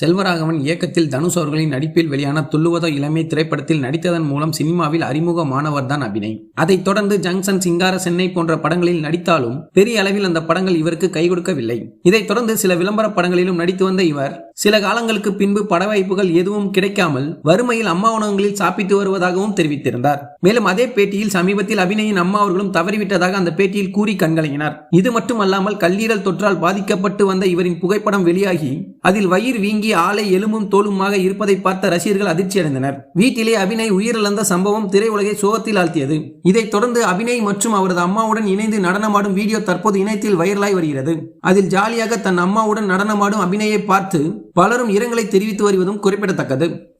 செல்வராகவன் இயக்கத்தில் தனுஷ் அவர்களின் நடிப்பில் வெளியான துள்ளுவதோ இளமை திரைப்படத்தில் நடித்ததன் மூலம் சினிமாவில் அறிமுகமானவர் தான் அபிநய். அதைத் தொடர்ந்து ஜங்ஷன் சிங்கார சென்னை போன்ற படங்களில் நடித்தாலும் பெரிய அளவில் அந்த படங்கள் இவருக்கு கை கொடுக்கவில்லை. இதைத் தொடர்ந்து சில விளம்பர படங்களிலும் நடித்து வந்த இவர் சில காலங்களுக்கு பின்பு பட வாய்ப்புகள் எதுவும் கிடைக்காமல் வறுமையில் அம்மா உணவங்களில் சாப்பிட்டு வருவதாகவும் தெரிவித்திருந்தார். மேலும் அதே பேட்டியில் சமீபத்தில் அபிநயின் அம்மா அவர்களும் தவறிவிட்டதாக அந்த பேட்டியில் கூறி கண்கலங்கினார். இது மட்டுமல்லாமல் கல்லீரல் தொற்றால் பாதிக்கப்பட்டு வந்த இவரின் புகைப்படம் வெளியாகி அதில் வயிறு வீங்கி ஆலை எலும்பும் தோலுமாக இருப்பதை பார்த்த ரசிகர்கள் அதிர்ச்சியடைந்தனர் வீட்டிலே அபிநய் உயிரிழந்த சம்பவம் திரையுலகை சோகத்தில் ஆழ்த்தியது. இதைத் தொடர்ந்து அபிநய் மற்றும் அவரது அம்மாவுடன் இணைந்து நடனமாடும் வீடியோ தற்போது இணையத்தில் வைரலாய் வருகிறது. அதில் ஜாலியாக தன் அம்மாவுடன் நடனமாடும் அபிநயை பார்த்து பலரும் இரங்கலை தெரிவித்து வருவதும் குறிப்பிடத்தக்கது.